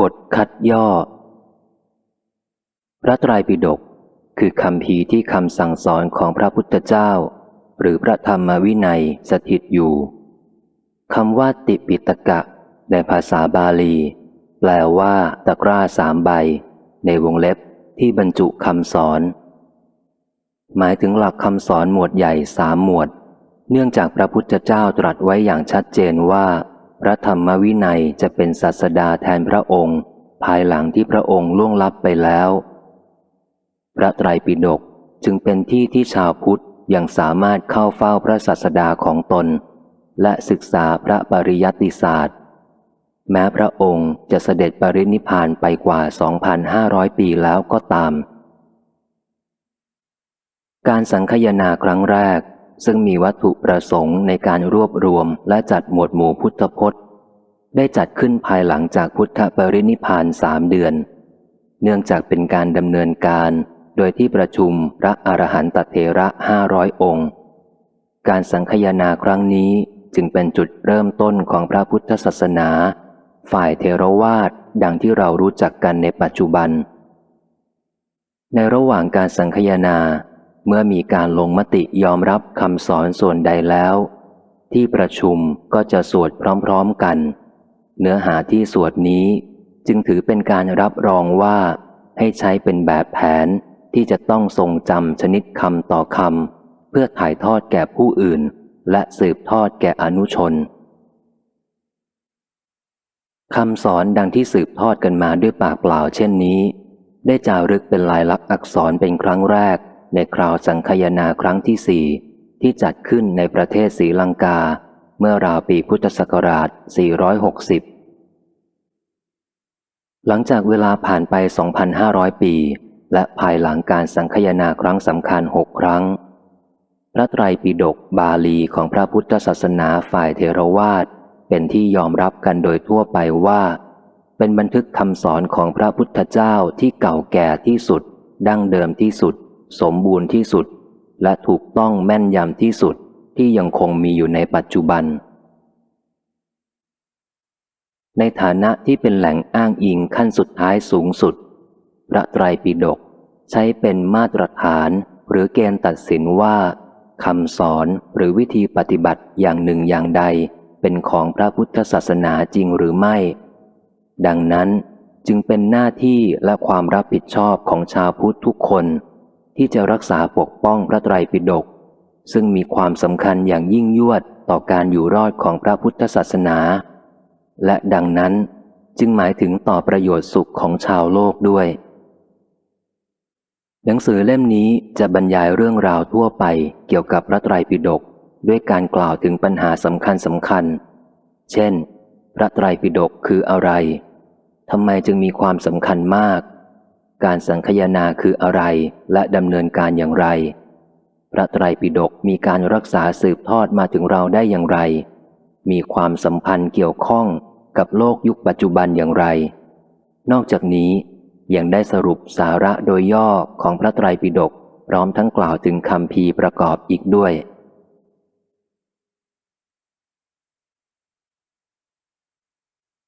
บทคัดย่อ พระไตรปิฎกคือคำพีที่คำสั่งสอนของพระพุทธเจ้า หรือพระธรรมวินัยสถิตอยู่คำว่าติปิตกะ ในภาษาบาลี แปลว่าตะกร้าสามใบ ในวงเล็บที่บรรจุคำสอน หมายถึงหลักคำสอนหมวดใหญ่สามหมวด เนื่องจากพระพุทธเจ้าตรัสไว้อย่างชัดเจนว่า พระธรรมวินัยจะเป็นศาสดาแทนพระองค์ ภายหลังที่พระองค์ล่วงลับไปแล้ว พระไตรปิฎกจึงเป็นที่ที่ชาวพุทธยังสามารถเข้าเฝ้าพระศาสดาของตน และศึกษาพระปริยัติศาสตร์ แม้พระองค์จะเสด็จปรินิพานไปกว่า 2,500 ปีแล้วก็ตาม การสังคยนาครั้งแรก ซึ่งมีวัตถุประสงค์ในการรวบรวมและจัดหมวดหมู่พุทธพจน์ ได้จัดขึ้นภายหลังจากพุทธปรินิพานสามเดือน เนื่องจากเป็นการดำเนินการโดยที่ประชุมพระอรหันตเถระห้าร้อยองค์ การสังคยนาครั้งนี้จึงเป็นจุดเริ่มต้นของพระพุทธศาสนา ฝ่ายเทรวาสดังที่เรารู้จักกันในปัจจุบัน ในระหว่างการสังคยนา เมื่อมีการลงมติยอมรับคำสอนส่วนใดแล้ว ที่ประชุมก็จะสวดพร้อมๆกัน เนื้อหาที่สวดนี้จึงถือเป็นการรับรองว่า ให้ใช้เป็นแบบแผนที่จะต้องทรงจำชนิดคำต่อคำเพื่อถ่ายทอดแก่ผู้อื่น และสืบทอดแก่อนุชนคำสอนดังที่สืบทอดกันมาด้วยปากเปล่าเช่นนี้ ได้จารึกเป็นลายลักษณ์อักษรเป็นครั้งแรก ในคราวสังคยนาครั้งที่สี่ที่จัดขึ้นในประเทศศรีลังกา เมื่อราวปีพุทธศักราช 460 หลังจากเวลาผ่านไป 2,500 ปี และภายหลังการสังคยนาครั้งสำคัญหกครั้ง พระไตรปิฎกบาลีของพระพุทธศาสนาฝ่ายเทรวาสเป็นที่ยอมรับกันโดยทั่วไปว่า เป็นบันทึกคำสอนของพระพุทธเจ้าที่เก่าแก่ที่สุด ดั้งเดิมที่สุด สมบูรณ์ที่สุด และถูกต้องแม่นยำที่สุดที่ยังคงมีอยู่ในปัจจุบัน ในฐานะที่เป็นแหล่งอ้างอิงขั้นสุดท้ายสูงสุด พระไตรปิฎกใช้เป็นมาตรฐานหรือเกณฑ์ตัดสินว่าคำสอนหรือวิธีปฏิบัติอย่างหนึ่งอย่างใด เป็นของพระพุทธศาสนาจริงหรือไม่ ดังนั้นจึงเป็นหน้าที่และความรับผิดชอบของชาวพุทธทุกคน ที่จะรักษาปกป้องพระไตรปิฎกซึ่งมีความสำคัญอย่างยิ่งยวดต่อการอยู่รอดของพระพุทธศาสนา และดังนั้นจึงหมายถึงต่อประโยชน์สุขของชาวโลกด้วย หนังสือเล่มนี้จะบรรยายเรื่องราวทั่วไปเกี่ยวกับพระไตรปิฎกด้วยการกล่าวถึงปัญหาสำคัญสำคัญ เช่น พระไตรปิฎกคืออะไรทำไมจึงมีความสำคัญมาก การสังคยนาคืออะไรและดำเนินการอย่างไร พระไตรปิฎกมีการรักษาสืบทอดมาถึงเราได้อย่างไร มีความสัมพันธ์เกี่ยวข้องกับโลกยุคปัจจุบันอย่างไร นอกจากนี้ยังได้สรุปสาระโดยย่อของพระไตรปิฎกพร้อมทั้งกล่าวถึงคำพีประกอบอีกด้วย